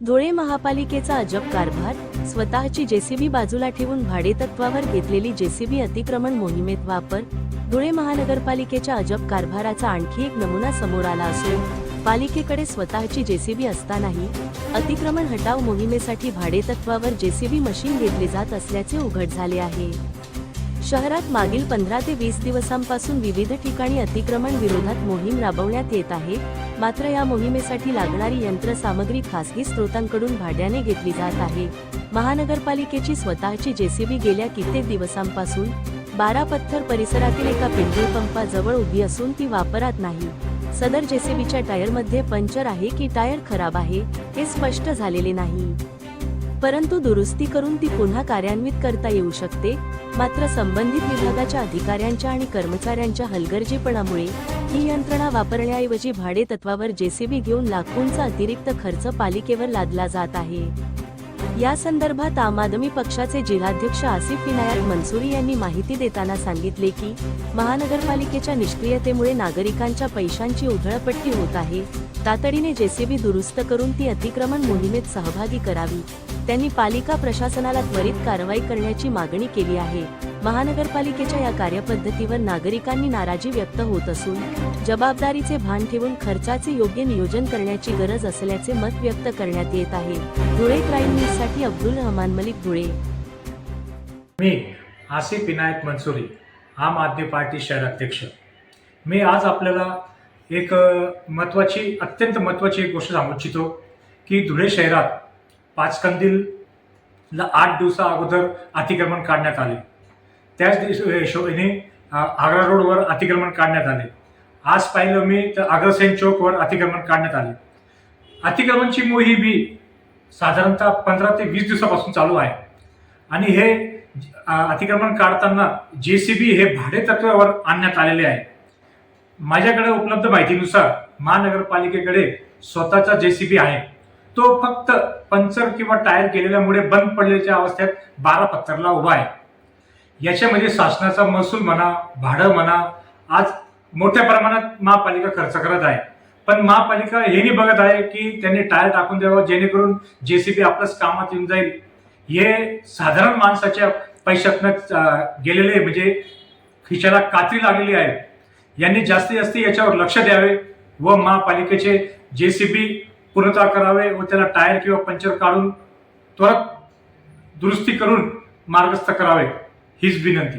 धुळे महापालिकेचा अजब कारभार स्वतःची जेसीबी बाजूला ठेवून भाडेतत्वावर घेतलेली जेसीबी अतिक्रमण मोहिमेत वापर धुळे महानगरपालिकेच्या अजब कारभाराचा आणखी एक नमुना समोर आला असून पालिकेकडे स्वतःची जेसीबी असतानाही अतिक्रमण हटाव मोहिमेसाठी भाडेतत्वावर जेसीबी मशीन घेतले जात असल्याचे उघड झाले आहे. शहरात मागील पंधरा ते वीस दिवसांपासून विविध ठिकाणी अतिक्रमण विरोधात मोहीम राबवण्यात येत आहे. मात्र या मोहिमेसाठी लागणारी यंत्रसामग्री खासगी स्रोतांकडून भाड्याने घेतली जात आहे. महानगरपालिकेची स्वतःची जेसीबी गेल्या कित्येक दिवसांपासून बारा पत्थर परिसरातील एका पेट्रोल पंपाजवळ उभी असून ती वापरात नाही. सदर जेसीबीच्या टायरमध्ये पंक्चर आहे की टायर खराब आहे हे स्पष्ट झालेले नाही. परंतु दुरुस्ती करून ती पुन्हा कार्यान्वित करता येऊ शकते. मात्र संबंधित विभागाच्या अधिकाऱ्यांच्या आणि कर्मचाऱ्यांच्या हलगर्जीपणामुळे ही यंत्रणा वापरण्याऐवजी भाडे तत्वावर जेसीबी घेऊन लाखोंचा अतिरिक्त खर्च पालिकेवर लादला जात आहे. या संदर्भात आम आदमी पक्षाचे जिल्हाध्यक्ष आसिफ विनायक मनसुरी यांनी माहिती देताना सांगितले की महानगरपालिकेच्या निष्क्रियतेमुळे नागरिकांच्या पैशांची उधळपट्टी होत आहे. तातडीने जेसीबी दुरुस्त करून ती अतिक्रमण मोहिमेत सहभागी करावी. त्यांनी पालिका प्रशासनाला त्वरित कारवाई करण्याची मागणी केली आहे. महानगरपालिकेच्या या कार्यपद्धतीवर नागरिकांनी नाराजी व्यक्त होत असून जबाबदारीचे भान ठेवून खर्चाचे योग्य नियोजन करण्याची गरज असल्याचे मत व्यक्त करण्यात येत आहे. धुळे क्राईम न्यूजसाठी अब्दुल रहमान मलिक धुळे. मी आसिफ विनायक मनसुरी आम आदमी पार्टी शहराध्यक्ष मी आज आपल्याला एक महत्त्वाची अत्यंत महत्त्वाची एक गोष्ट सांगू इच्छितो की धुळे शहरात पाचकंदीलला आठ दिवसा अगोदर अतिक्रमण काढण्यात आले. त्याच दिवशी हिशोबाने आग्रा रोडवर अतिक्रमण काढण्यात आले. आज पाहिलं मी तर अग्रसेन चौकवर अतिक्रमण काढण्यात आले. अतिक्रमणची मोहीम ही साधारणतः पंधरा ते वीस दिवसापासून चालू आहे. आणि हे अतिक्रमण काढताना जे सी बी हे भाडे तत्वावर आणण्यात आलेले आहे. माझ्याकडे उपलब्ध माहितीनुसार महानगरपालिकेकडे स्वतःचा जे सी बी आहे. तो फक्त पंचर किंवा टायर गेलेल्यामुळे बंद पडलेल्या अवस्थेत बारा पत्थरला उभा आहे. याच्यामध्ये शासनाचा महसूल म्हणा भाडं म्हणा आज मोठ्या प्रमाणात महापालिका खर्च करत आहे. पण महापालिका हे नाही बघत आहे की त्यांनी टायर टाकून द्यावं जेणेकरून जेसीबी आपल्याच कामात येऊन जाईल. हे साधारण माणसाच्या पैशातनं गेलेले म्हणजे खिशाला कात्री लागलेली आहे. यांनी जास्तीत जास्त याच्यावर लक्ष द्यावे व महापालिकेचे जे सी बी पूर्णतः करावे व त्याला टायर किंवा पंक्चर काढून त्वरित दुरुस्ती करून मार्गस्थ करावे हीच विनंती.